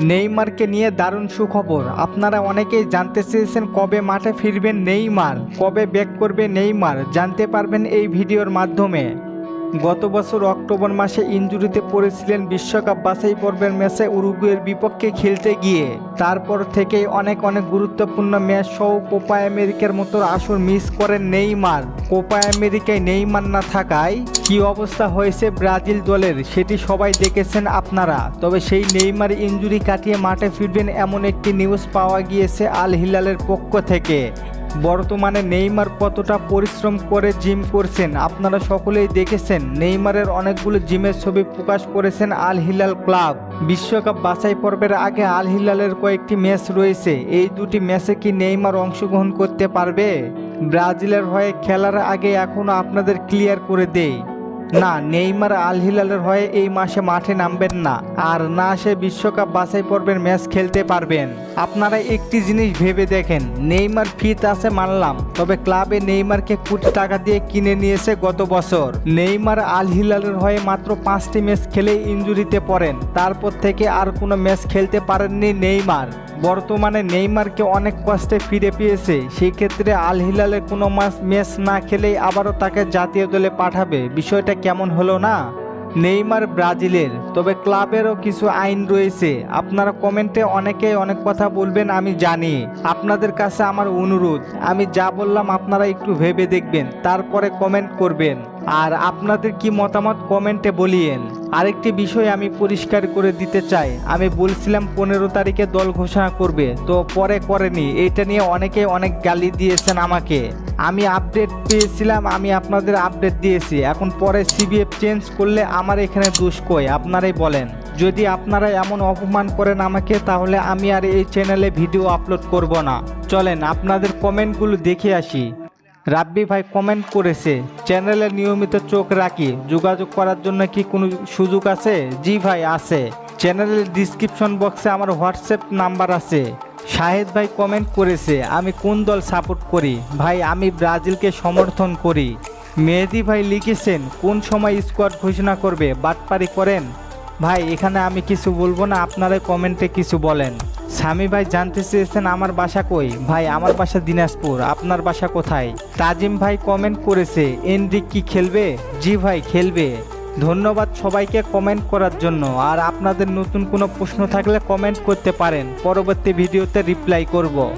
নেইমারকে নিয়ে দারুণ সুখবর। আপনারা অনেকেই জানতে চেয়েছেন কবে মাঠে ফিরবেন নেইমার, কবে ব্যাক করবে নেইমার, জানতে পারবেন এই ভিডিওর মাধ্যমে। গত বছর অক্টোবর মাসে ইনজুরিতে পড়েছিলেন বিশ্বকাপ বাছাই পর্বের ম্যাচে উরুগুয়ের বিপক্ষে খেলতে গিয়ে। তারপর থেকেই অনেক অনেক গুরুত্বপূর্ণ ম্যাচ সহ কোপা আমেরিকার মতো আসর মিস করেন নেইমার। কোপা আমেরিকায় নেইমার না থাকায় কি অবস্থা হয়েছে ব্রাজিল দলের সেটি সবাই দেখেছেন আপনারা। তবে সেই নেইমার ইনজুরি কাটিয়ে মাঠে ফিরবেন এমন একটি নিউজ পাওয়া গিয়েছে আল হিলালের পক্ষ থেকে। বর্তমানে নেইমার কতটা পরিশ্রম করে জিম করছেন আপনারা সকলেই দেখেছেন, নেইমারের অনেকগুলো জিমের ছবি প্রকাশ করেছেন আল হিলাল ক্লাব। বিশ্বকাপ বাছাই পর্বের আগে আল হিলালের কয়েকটি ম্যাচ রয়েছে, এই দুটি ম্যাচে কি নেইমার অংশগ্রহণ করতে পারবে? ব্রাজিলের হয়ে খেলার আগে এখনও আপনাদের ক্লিয়ার করে দেই। না, নেইমার আল হিলালের হয়ে এই মাসে মাঠে নামবেন না, আর না সে বিশ্বকাপ বাছাই পর্বের ম্যাচ খেলতে পারবেন। আপনারা একটি জিনিস ভেবে দেখেন, নেইমার ফিট আছে মানলাম, তবে ক্লাবে নেইমারকে কোটি টাকা দিয়ে কিনে নিয়েছে গত বছর। নেইমার আল হিলালের হয়ে মাত্র পাঁচটি ম্যাচ খেলে ইনজুরিতে পড়েন, তারপর থেকে আর কোনো ম্যাচ খেলতে পারেননি নেইমার। বর্তমানে নেইমারকে অনেক কষ্টে ফিরে পেয়েছে। সেই ক্ষেত্রে আল হিলালে কোনো মাস ম্যাচ না খেলেই আবারও তাকে জাতীয় দলে পাঠাবে। বিষয়টা কেমন হলো না? নেইমার ব্রাজিলের। তবে ক্লাবেরও কিছু আইন রয়েছে। আপনারা কমেন্টে অনেকেই অনেক কথা বলবেন, আমি জানি। আপনাদের কাছে আমার অনুরোধ, আমি যা বললাম আপনারা একটু ভেবে দেখবেন, তারপরে কমেন্ট করবেন। আর আপনাদের কি মতামত কমেন্টে বলিয়েন। আরেকটি বিষয় আমি পরিষ্কার করে দিতে চাই। আমি বলছিলাম পনেরো তারিখে দল ঘোষণা করবে, তো পরে করেনি। এটা নিয়ে অনেকে অনেক গালি দিয়েছেন আমাকে। আমি আপডেট পেয়েছিলাম, আমি আপনাদের আপডেট দিয়েছি। এখন পরে সিবিএফ চেঞ্জ করলে আমার এখানে দোষ কই? আপনারাই বলেন। যদি আপনারা এমন অপমান করেন আমাকে, তাহলে আমি আর এই চ্যানেলে ভিডিও আপলোড করব না। চলেন, আপনাদের কমেন্টগুলো দেখে আসি। রাব্বি ভাই কমেন্ট করেছে চ্যানেলে নিয়মিত চোখ রাখি, যোগাযোগ করার জন্য কি কোনো সুযোগ আছে? জি ভাই, আছে। চ্যানেলের ডিসক্রিপশন বক্সে আমার হোয়াটসঅ্যাপ নাম্বার আছে। শাহেদ ভাই কমেন্ট করেছে, আমি কোন দল সাপোর্ট করি? ভাই, আমি ব্রাজিলকে সমর্থন করি। মেহেদি ভাই লিখেছেন, কোন সময় স্কোয়াড ঘোষণা করবে? বাটপারি করেন। ভাই, এখানে আমি কিছু বলব না, আপনারাই কমেন্টে কিছু বলেন। স্বামী ভাই জানতে চেয়েছেন আমার বাসা কই? ভাই, আমার বাসা দিনাজপুর, আপনার বাসা কোথায়? তাজিম ভাই কমেন্ট করেছে এনরিক কি খেলবে? জি ভাই, খেলবে। ধন্যবাদ সবাইকে কমেন্ট করার জন্য। আর আপনাদের নতুন কোনো প্রশ্ন থাকলে কমেন্ট করতে পারেন। পরবর্তী ভিডিওতে রিপ্লাই করব।